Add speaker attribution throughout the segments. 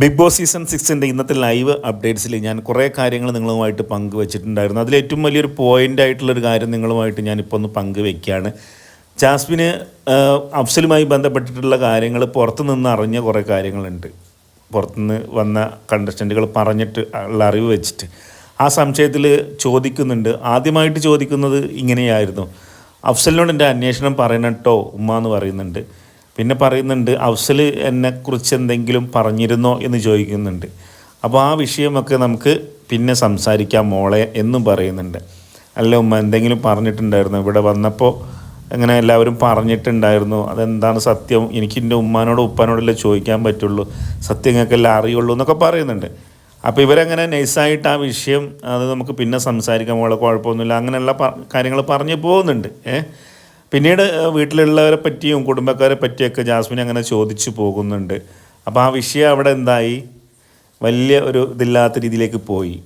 Speaker 1: Big boss season സിക്സിന്റെ ഇന്നത്തെ live അപ്ഡേറ്റ്സിൽ ഞാൻ കുറേ കാര്യങ്ങൾ നിങ്ങളുമായിട്ട് പങ്കുവച്ചിട്ടുണ്ടായിരുന്നു. അതിൽ ഏറ്റവും വലിയൊരു പോയിന്റ് ആയിട്ടുള്ളൊരു കാര്യം നിങ്ങളുമായിട്ട് ഞാനിപ്പോൾ ഒന്ന് പങ്കുവെക്കുകയാണ് ജാസ്മിന് അഫ്സലുമായി ബന്ധപ്പെട്ടിട്ടുള്ള കാര്യങ്ങൾ പുറത്തു നിന്ന് അറിഞ്ഞ കുറേ കാര്യങ്ങളുണ്ട്. പുറത്തുനിന്ന് വന്ന കണ്ടസ്റ്റന്റുകൾ പറഞ്ഞിട്ട് ഉള്ള അറിവ് വെച്ചിട്ട്. ആ സംശയത്തിൽ ചോദിക്കുന്നുണ്ട്. ആദ്യമായിട്ട് ചോദിക്കുന്നത് ഇങ്ങനെയായിരുന്നു. അഫ്സലിനോട് എന്റെ അന്വേഷണം പറയണം കേട്ടോ ഉമ്മ എന്ന് പറയുന്നുണ്ട്. പിന്നെ പറയുന്നുണ്ട് അഫ്സൽ എന്നെക്കുറിച്ച് എന്തെങ്കിലും പറഞ്ഞിരുന്നോ എന്ന് ചോദിക്കുന്നുണ്ട്. അപ്പോൾ ആ വിഷയമൊക്കെ നമുക്ക് പിന്നെ സംസാരിക്കാം മോളെ എന്നും പറയുന്നുണ്ട്. അല്ല ഉമ്മ എന്തെങ്കിലും പറഞ്ഞിട്ടുണ്ടായിരുന്നു? ഇവിടെ വന്നപ്പോൾ അങ്ങനെ എല്ലാവരും പറഞ്ഞിട്ടുണ്ടായിരുന്നു. അതെന്താണ് സത്യം? എനിക്ക് എന്റെ ഉമ്മാനോടോ ഉപ്പാനോടല്ലേ ചോദിക്കാൻ പറ്റുള്ളൂ. സത്യം ഞങ്ങൾക്കെല്ലാം അറിയുള്ളൂ എന്നൊക്കെ പറയുന്നുണ്ട്. അപ്പോൾ ഇവരങ്ങനെ നൈസായിട്ട് ആ വിഷയം അത് നമുക്ക് പിന്നെ സംസാരിക്കാൻ മോളെ കുഴപ്പമൊന്നുമില്ല. അങ്ങനെയുള്ള കാര്യങ്ങൾ പറഞ്ഞു പോകുന്നുണ്ട്. ഏഹ്? പിന്നീട് വീട്ടിലുള്ളവരെ പറ്റിയും കുടുംബക്കാരെ പറ്റിയൊക്കെ ജാസ്മിൻ അങ്ങനെ ചോദിച്ചു പോകുന്നുണ്ട്. അപ്പോൾ ആ വിഷയം അവിടെ എന്തായി? വലിയ ഒരു ഇതില്ലാത്ത രീതിയിലേക്ക് പോയി.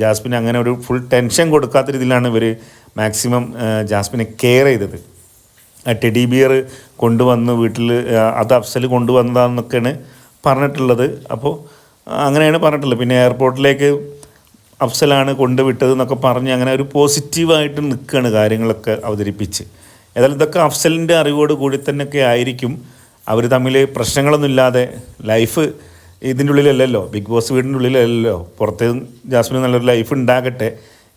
Speaker 1: ജാസ്മിൻ അങ്ങനെ ഒരു ഫുൾ ടെൻഷൻ കൊടുക്കാത്ത രീതിയിലാണ് ഇവർ മാക്സിമം ജാസ്മിനെ കെയർ ചെയ്തത്. ടെഡി ബിയർ കൊണ്ടുവന്ന് വീട്ടിൽ അത് അഫ്സൽ കൊണ്ടുവന്നതാണെന്നൊക്കെയാണ് പറഞ്ഞിട്ടുള്ളത്. അപ്പോൾ അങ്ങനെയാണ് പറഞ്ഞിട്ടുള്ളത്. പിന്നെ എയർപോർട്ടിലേക്ക് അഫ്സലാണ് കൊണ്ടുവിട്ടത് എന്നൊക്കെ പറഞ്ഞ് അങ്ങനെ ഒരു പോസിറ്റീവായിട്ട് നിൽക്കുകയാണ് കാര്യങ്ങളൊക്കെ അവതരിപ്പിച്ച്. ഏതായാലും ഇതൊക്കെ അഫ്സലിന്റെ അറിവോട് കൂടി തന്നെയൊക്കെ ആയിരിക്കും. അവർ തമ്മിൽ പ്രശ്നങ്ങളൊന്നുമില്ലാതെ ലൈഫ് ഇതിന്റെ ഉള്ളിലല്ലല്ലോ ബിഗ് ബോസ് വീടിന്റെ ഉള്ളിലല്ലല്ലോ. പുറത്ത് ജാസ്മിന് നല്ലൊരു ലൈഫ് ഉണ്ടാകട്ടെ.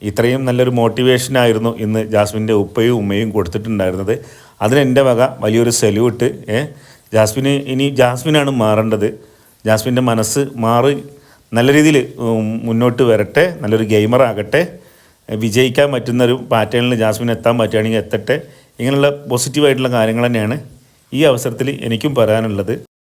Speaker 1: ഇത്രയും നല്ലൊരു മോട്ടിവേഷനായിരുന്നു ഇന്ന് ജാസ്മിന്റെ ഉപ്പയും ഉമ്മയും കൊടുത്തിട്ടുണ്ടായിരുന്നത്. അതിന് എന്റെ വക വലിയൊരു സെല്യൂട്ട് ഏ? ജാസ്മിന് ഇനി ജാസ്മിനാണ് മാറേണ്ടത്. ജാസ്മിന്റെ മനസ്സ് മാറി നല്ല രീതിയിൽ മുന്നോട്ട് വരട്ടെ. നല്ലൊരു ഗെയിമറാകട്ടെ വിജയിക്കാൻ പറ്റുന്നൊരു പാറ്റേണിൽ ജാസ്മിൻ എത്താൻ പറ്റുകയാണെങ്കിൽ എത്തട്ടെ. ഇങ്ങനെയുള്ള പോസിറ്റീവായിട്ടുള്ള കാര്യങ്ങൾ തന്നെയാണ് ഈ അവസരത്തിൽ എനിക്കും പറയാനുള്ളത്.